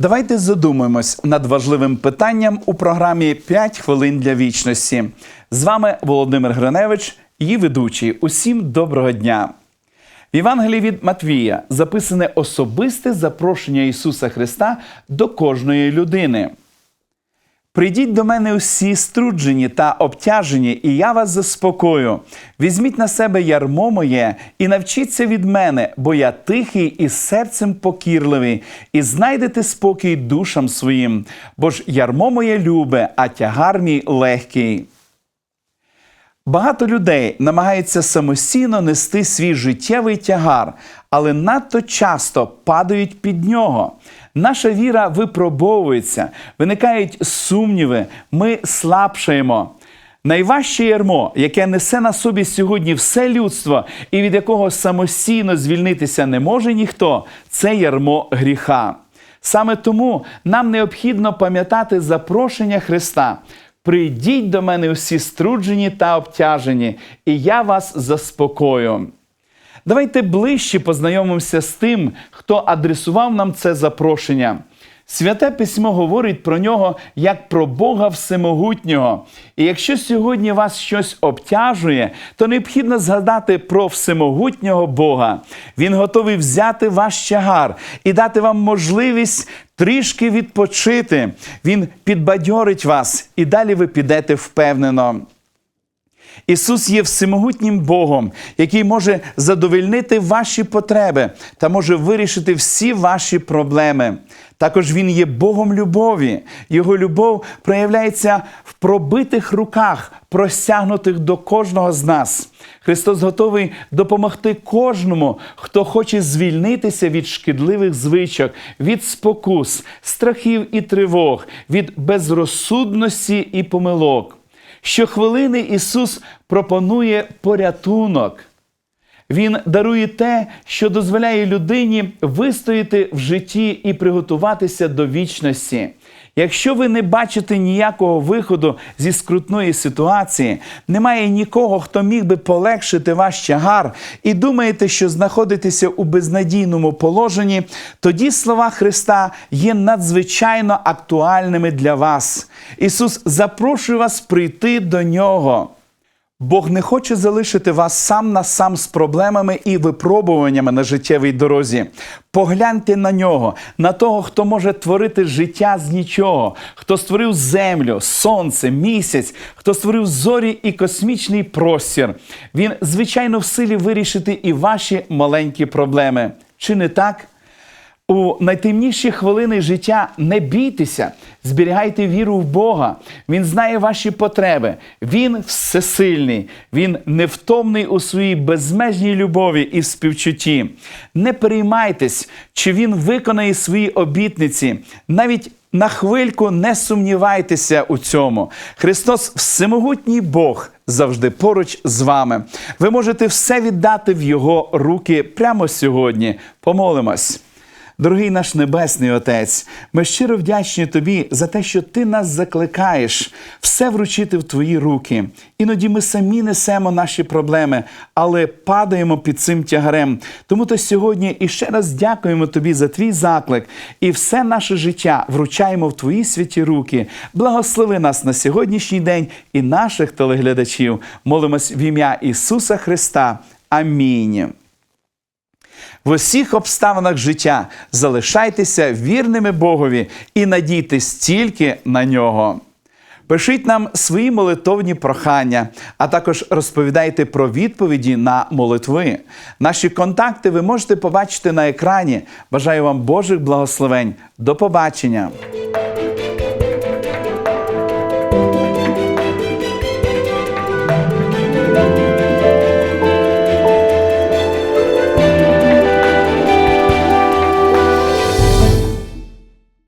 Давайте задумаємось над важливим питанням у програмі «5 хвилин для вічності. З вами Володимир Гриневич, її ведучий. Усім доброго дня. В Євангелії від Матвія записане особисте запрошення Ісуса Христа до кожної людини. Прийдіть до мене усі струджені та обтяжені, і я вас заспокою. Візьміть на себе ярмо моє і навчіться від мене, бо я тихий і серцем покірливий, і знайдете спокій душам своїм, бо ж ярмо моє любе, а тягар мій легкий. Багато людей намагаються самостійно нести свій життєвий тягар, але надто часто падають під нього. Наша віра випробовується, виникають сумніви, ми слабшаємо. Найважче ярмо, яке несе на собі сьогодні все людство і від якого самостійно звільнитися не може ніхто, це ярмо гріха. Саме тому нам необхідно пам'ятати запрошення Христа. Прийдіть до мене усі струджені та обтяжені, і я вас заспокою. Давайте ближче познайомимося з тим, хто адресував нам це запрошення. Святе письмо говорить про нього як про Бога Всемогутнього. І якщо сьогодні вас щось обтяжує, то необхідно згадати про всемогутнього Бога. Він готовий взяти ваш тягар і дати вам можливість трішки відпочити. Він підбадьорить вас, і далі ви підете впевнено. Ісус є всемогутнім Богом, який може задовольнити ваші потреби та може вирішити всі ваші проблеми. Також Він є Богом любові. Його любов проявляється в пробитих руках, простягнутих до кожного з нас. Христос готовий допомогти кожному, хто хоче звільнитися від шкідливих звичок, від спокус, страхів і тривог, від безрозсудності і помилок. Щохвилини Ісус пропонує порятунок. Він дарує те, що дозволяє людині вистояти в житті і приготуватися до вічності. Якщо ви не бачите ніякого виходу зі скрутної ситуації, немає нікого, хто міг би полегшити ваш тягар, і думаєте, що знаходитеся у безнадійному положенні, тоді слова Христа є надзвичайно актуальними для вас. Ісус запрошує вас прийти до Нього. Бог не хоче залишити вас сам на сам з проблемами і випробуваннями на життєвій дорозі. Погляньте на нього, на того, хто може творити життя з нічого, хто створив землю, сонце, місяць, хто створив зорі і космічний простір. Він, звичайно, в силі вирішити і ваші маленькі проблеми. Чи не так? У найтемніші хвилини життя не бійтеся, зберігайте віру в Бога. Він знає ваші потреби. Він всесильний, він невтомний у своїй безмежній любові і співчутті. Не переймайтесь, чи він виконає свої обітниці. Навіть на хвильку не сумнівайтеся у цьому. Христос всемогутній Бог завжди поруч з вами. Ви можете все віддати в Його руки прямо сьогодні. Помолимось. Дорогий наш Небесний Отець, ми щиро вдячні Тобі за те, що Ти нас закликаєш все вручити в Твої руки. Іноді ми самі несемо наші проблеми, але падаємо під цим тягарем. Тому то сьогодні іще раз дякуємо Тобі за твій заклик і все наше життя вручаємо в Твої святі руки. Благослови нас на сьогоднішній день і наших телеглядачів. Молимось в ім'я Ісуса Христа. Амінь. В усіх обставинах життя залишайтеся вірними Богові і надійтесь тільки на нього. Пишіть нам свої молитовні прохання, а також розповідайте про відповіді на молитви. Наші контакти ви можете побачити на екрані. Бажаю вам Божих благословень. До побачення!